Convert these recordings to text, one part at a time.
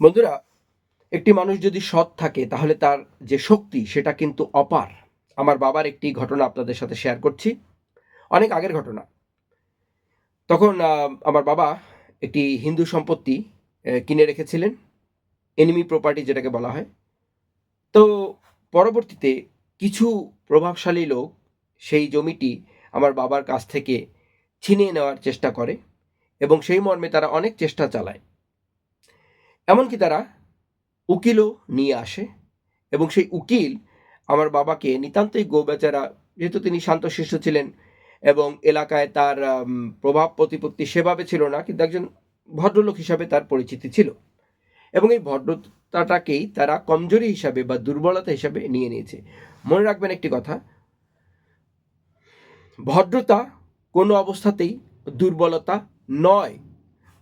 বন্ধুরা, একটি মানুষ যদি সৎ থাকে, তাহলে তার যে শক্তি, সেটা কিন্তু অপার। আমার বাবার একটি ঘটনা আপনাদের সাথে শেয়ার করছি। অনেক আগের ঘটনা। তখন আমার বাবা একটি হিন্দু সম্পত্তি কিনে রেখেছিলেন। এনিমি প্রপার্টি যেটাকে বলা হয়। তো পরবর্তীতে কিছু প্রভাবশালী লোক সেই জমিটি আমার বাবার কাছ থেকে ছিনিয়ে নেওয়ার চেষ্টা করে এবং সেই মর্মে তারা অনেক চেষ্টা চালায়। এমনকি তারা উকিলও নিয়ে আসে এবং সেই উকিল আমার বাবাকে নিতান্তই গোবেচারা, যেহেতু তিনি শান্ত শান্তশিষ্ট ছিলেন এবং এলাকায় তার প্রভাব প্রতিপত্তি সেভাবে ছিল না, কিন্তু একজন ভদ্রলোক হিসাবে তার পরিচিতি ছিল। এবং এই ভদ্রতাটাকেই তারা কমজোরি হিসাবে বা দুর্বলতা হিসাবে নিয়ে নিয়েছে। মনে রাখবেন একটি কথা, ভদ্রতা কোনো অবস্থাতেই দুর্বলতা নয়।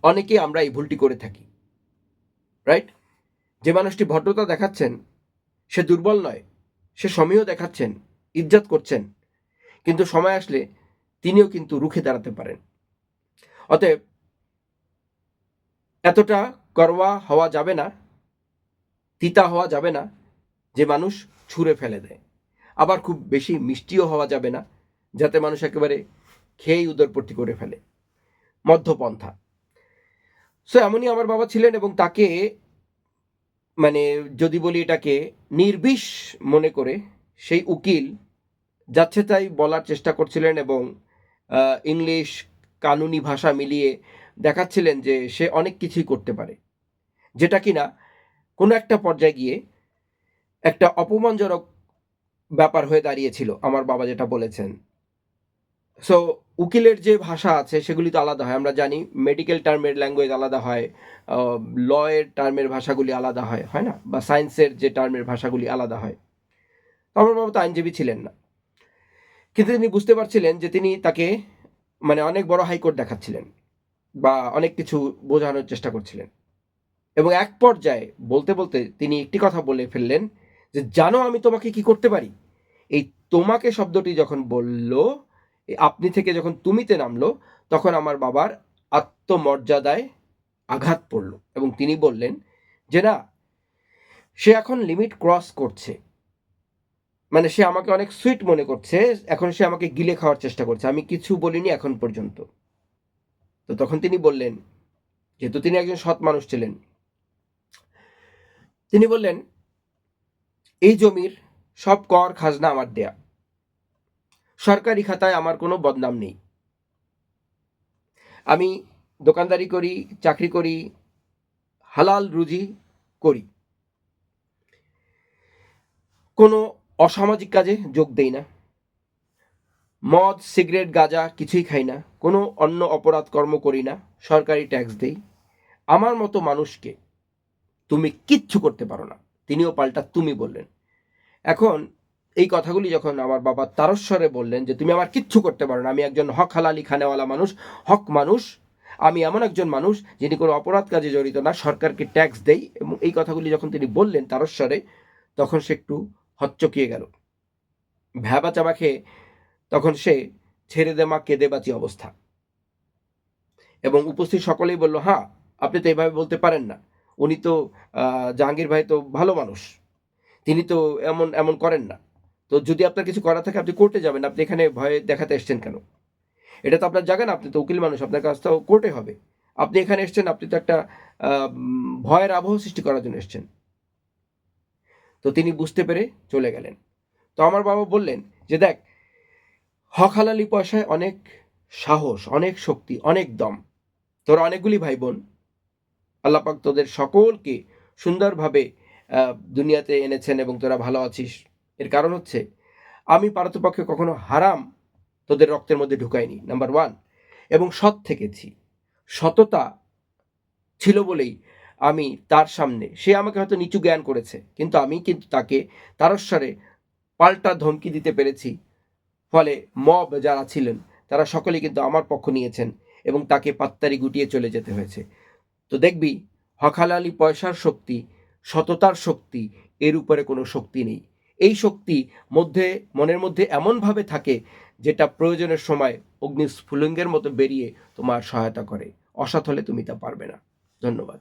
অনেকে আমরা এই ভুলটি করে থাকি। রাইট যে মানুষটি ভদ্রতা দেখাচ্ছেন, সে দুর্বল নয়। সে সমীহ দেখাচ্ছেন, ইজ্জাত করছেন। কিন্তু সময় আসলে তিনিও কিন্তু রুখে দাঁড়াতে পারেন। অতএব এতটা করওয়া হওয়া যাবে না, তিতা হওয়া যাবে না, যে মানুষ ছুঁড়ে ফেলে দেয়। আবার খুব বেশি মিষ্টিও হওয়া যাবে না, যাতে মানুষ একেবারে খেয়েই উদরপট্টি করে ফেলে। মধ্যপন্থা। সো এমনই আমার বাবা ছিলেন এবং তাকে মানে যদি বলি এটাকে, নির্বিষ মনে করে সেই উকিল যাচ্ছে তাই বলার চেষ্টা করছিলেন এবং ইংলিশ কানুনি ভাষা মিলিয়ে দেখাচ্ছিলেন যে সে অনেক কিছুই করতে পারে। যেটা কি না কোনো একটা পর্যায়ে গিয়ে একটা অপমানজনক ব্যাপার হয়ে দাঁড়িয়েছিল, আমার বাবা যেটা বলেছেন। সো উকিলের যে ভাষা আছে, সেগুলি তো আলাদা হয়। আমরা জানি মেডিকেল টার্মের ল্যাঙ্গুয়েজ আলাদা হয় লয়ের টার্মের ভাষাগুলি আলাদা হয় হয় না? বা সায়েন্সের যে টার্মের ভাষাগুলি আলাদা হয়। বাবা তো আইনজীবী ছিলেন না। কিন্তু তিনি বুঝতে পারছিলেন যে তিনি তাকে মানে অনেক বড় হাইকোর্ট দেখাচ্ছিলেন বা অনেক কিছু বোঝানোর চেষ্টা করছিলেন। এবং এক পর্যায়ে বলতে বলতে তিনি একটি কথা বলে ফেললেন যে, জানো আমি তোমাকে কি করতে পারি? এই তোমাকে শব্দটি যখন বলল আপনি থেকে যখন তুমিতে নামলো, তখন আমার বাবার আত্মমর্যাদায় আঘাত পড়ল এবং তিনি বললেন, যে না, সে এখন লিমিট ক্রস করছে। মানে সে আমাকে অনেক সুইট মনে করছে, এখন সে আমাকে গিলে খাওয়ার চেষ্টা করছে। আমি কিছু বলিনি এখন পর্যন্ত। তো তখন তিনি বললেন, যেহেতু তিনি একজন সৎ মানুষ ছিলেন, তিনি বললেন, এই জমির সব কর, খাজনা আমার দেয়া। সরকারি খাতায় আমার কোনো বদনাম নেই। আমি দোকানদারি করি, চাকরি করি, হালাল রুজি করি। কোনো অসামাজিক কাজে যোগ দেই না। মদ, সিগারেট, গাঁজা কিছুই খাই না। কোনো অন্য অপরাধ কর্ম করি না। সরকারি ট্যাক্স দেই। আমার মতো মানুষকে তুমি কিচ্ছু করতে পারো না। তিনিও পাল্টা তুমি বললেন। এখন এই কথাগুলি যখন আমার বাবা তারস্বরে বললেন যে, তুমি আমার কিচ্ছু করতে পারো না, আমি একজন হক হালালি খানেওয়ালা মানুষ, হক মানুষ, আমি এমন একজন মানুষ যিনি কোনো অপরাধ কাজে জড়িত না, সরকারকে ট্যাক্স দেই। এবং এই কথাগুলি যখন তিনি বললেন তারস্বরে, তখন সে একটু হচ্চকিয়ে গেল। ভ্যাবা চাবা খেয়ে তখন সে ছেড়ে দেমা কেঁদে বাঁচি অবস্থা। এবং উপস্থিত সকলেই বলল হ্যাঁ আপনি তো এইভাবে বলতে পারেন না। উনি তো জাহাঙ্গীর ভাই তো ভালো মানুষ। তিনি তো এমন এমন করেন না। তো যদি আপনার কিছু করা থাকে, আপনি কোর্টে যাবেন, আপনি এখানে ভয়ে দেখাতে এসছেন কেন? এটা তো আপনার জায়গা না, আপনি তো উকিল মানুষ, আপনার কাছ তো কোর্টে হবে। আপনি এখানে এসছেন, আপনি তো একটা ভয়ের আবহ সৃষ্টি করার জন্য এসছেন। তো তিনি বুঝতে পেরে চলে গেলেন। তো আমার বাবা বললেন যে, দেখ, হক হালালি পয়সায় অনেক সাহস, অনেক শক্তি, অনেক দম। তোর অনেকগুলি ভাই বোন আল্লাপাক তোদের সকলকে সুন্দরভাবে দুনিয়াতে এনেছেন এবং তোরা ভালো আছিস। এর কারণ হচ্ছে, আমি পারতপক্ষে কখনো হারাম তোদের রক্তের মধ্যে ঢুকাইনি নাম্বার ওয়ান এবং সৎ থেকেছি। সততা ছিল বলেই আমি তার সামনে, সে আমাকে হয়তো নিচু জ্ঞান করেছে, কিন্তু আমি কিন্তু তাকে তারস্বরে পাল্টা ধমকি দিতে পেরেছি। ফলে মব যারা ছিলেন, তারা সকলেই কিন্তু আমার পক্ষ নিয়েছেন এবং তাকে পাত্তারি গুটিয়ে চলে যেতে হয়েছে। তো দেখবি হকালালি পয়সার শক্তি, সততার শক্তি, এর উপরে কোনো শক্তি নেই। এই শক্তি মধ্যে, মনের মধ্যে এমনভাবে থাকে যেটা প্রয়োজনের সময় অগ্নিস্ফুলিঙ্গের মতো বেরিয়ে তোমার সহায়তা করে। অসৎ হলে তুমি তা পারবে না। ধন্যবাদ।